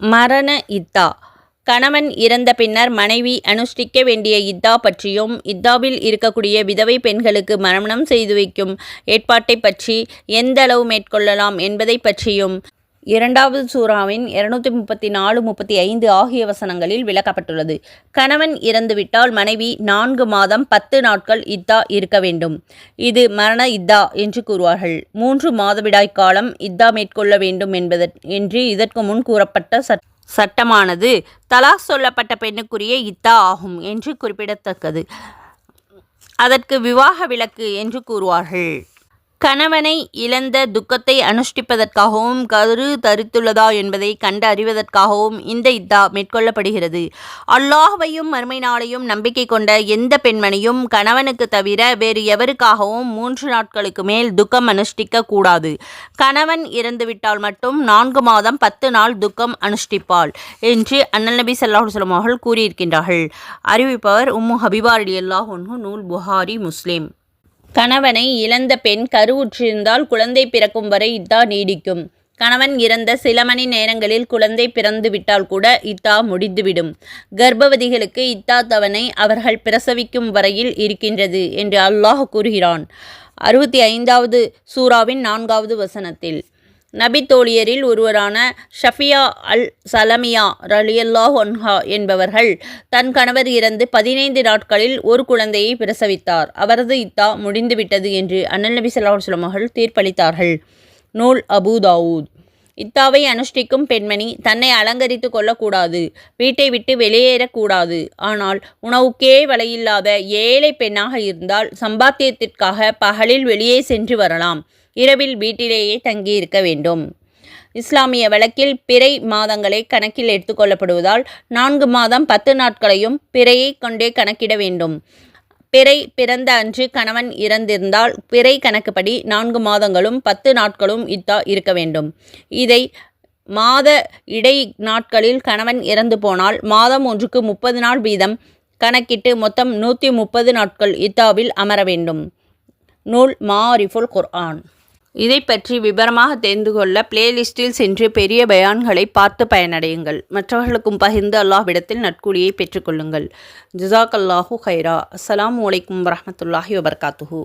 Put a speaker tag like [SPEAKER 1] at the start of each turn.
[SPEAKER 1] மரண இத்தா. கணவன் இறந்த பின்னர் மனைவி அனுஷ்டிக்க வேண்டிய இத்தா பற்றியும் இத்தாவில் இருக்கக்கூடிய விதவை பெண்களுக்கு மரணம் செய்து வைக்கும் ஏற்பாட்டை பற்றி எந்த அளவு மேற்கொள்ளலாம் என்பதை பற்றியும் இரண்டாவது சூறாவின் இருநூத்தி முப்பத்தி நாலு முப்பத்தி ஐந்து ஆகிய வசனங்களில் விளக்கப்பட்டுள்ளது. கணவன் இறந்துவிட்டால் மனைவி நான்கு மாதம் பத்து நாட்கள் இத்தா இருக்க வேண்டும். இது மரண இத்தா என்று கூறுவார்கள். மூன்று மாதவிடாய் காலம் இத்தா மேற்கொள்ள வேண்டும் என்பத என்று இதற்கு முன் கூறப்பட்ட சட் சட்டமானது தலாக் சொல்லப்பட்ட பெண்ணுக்குரிய இத்தா ஆகும் என்று குறிப்பிடத்தக்கது. அதற்கு விவாக விலக்கு என்று கூறுவார்கள். கணவனை இழந்த துக்கத்தை அனுஷ்டிப்பதற்காகவும் கரு தரித்துள்ளதா என்பதை கண்டு அறிவதற்காகவும் இந்த இத்தா மேற்கொள்ளப்படுகிறது. அல்லாஹையும் மறுமை நாளையும் நம்பிக்கை கொண்ட எந்த பெண்மணியும் கணவனுக்கு தவிர வேறு எவருக்காகவும் மூன்று நாட்களுக்கு மேல் துக்கம் அனுஷ்டிக்க கூடாது. கணவன் இறந்துவிட்டால் மட்டும் நான்கு மாதம் பத்து நாள் துக்கம் அனுஷ்டிப்பாள் என்று அண்ணல் நபி சல்லாஹ் அவர்கள் கூறியிருக்கின்றார்கள். அறிவிப்பவர் உம்மு ஹபிபா அலி அல்லாஹ் நூல் புகாரி முஸ்லீம். கணவனை இழந்த பெண் கருவுற்றிருந்தால் குழந்தை பிறக்கும் வரை இத்தா நீடிக்கும். கணவன் இறந்த சில மணி நேரங்களில் குழந்தை பிறந்து விட்டால் கூட இத்தா முடிந்துவிடும். கர்ப்பவதிகளுக்கு இத்தா தவணை அவர்கள் பிரசவிக்கும் வரையில் இருக்கின்றது என்று அல்லாஹ் கூறுகிறான். அறுபத்தி ஐந்தாவது சூறாவின் நான்காவது வசனத்தில். நபி தோழியரில் ஒருவரான ஷஃபியா அல் சலமியா ரலியல்லா ஒன்ஹா என்பவர்கள் தன் கணவர் இறந்து பதினைந்து நாட்களில் ஒரு குழந்தையை பிரசவித்தார். அவரது இத்தா முடிந்துவிட்டது என்று அண்ணல் நபி சொல்லாஹ் அவர்கள் தீர்ப்பளித்தார்கள். நூல் அபு தாவூத். இத்தாவை அனுஷ்டிக்கும் பெண்மணி தன்னை அலங்கரித்து கொள்ளக்கூடாது. வீட்டை விட்டு வெளியேறக்கூடாது. ஆனால் உணவுக்கே வலையில்லாத ஏழை பெண்ணாக இருந்தால் சம்பாத்தியத்திற்காக பகலில் வெளியே சென்று வரலாம். இரவில் வீட்டிலேயே தங்கியிருக்க வேண்டும். இஸ்லாமிய வழக்கில் பிறை மாதங்களை கணக்கில் எடுத்துக்கொள்ளப்படுவதால் நான்கு மாதம் பத்து நாட்களையும் பிறையை கொண்டே கணக்கிட வேண்டும். பிறை பிறந்த அன்று கணவன் இறந்திருந்தால் பிறை கணக்குப்படி நான்கு மாதங்களும் பத்து நாட்களும் இத்தா இருக்க வேண்டும். இதை மாத இடை நாட்களில் கணவன் இறந்து போனால் மாதம் ஒன்றுக்கு முப்பது நாள் வீதம் கணக்கிட்டு மொத்தம் நூற்றி முப்பது நாட்கள் இத்தாவில் அமர வேண்டும். நூல் மாரிஃபுல் குர்ஆன். இதை பற்றி விபரமாக தெரிந்து கொள்ள பிளேலிஸ்டில் சென்று பெரிய பயான்களை பார்த்து பயனடையுங்கள். மற்றவர்களுக்கும் பகிர்ந்து அல்லாஹ்விடத்தில் நட்கூலியை பெற்றுக்கொள்ளுங்கள். ஜிசாக் அல்லாஹூ ஹைரா அஸ்லாம் வலைக்கம் வரமத்துல்லாஹி வபர்காத்துஹூ.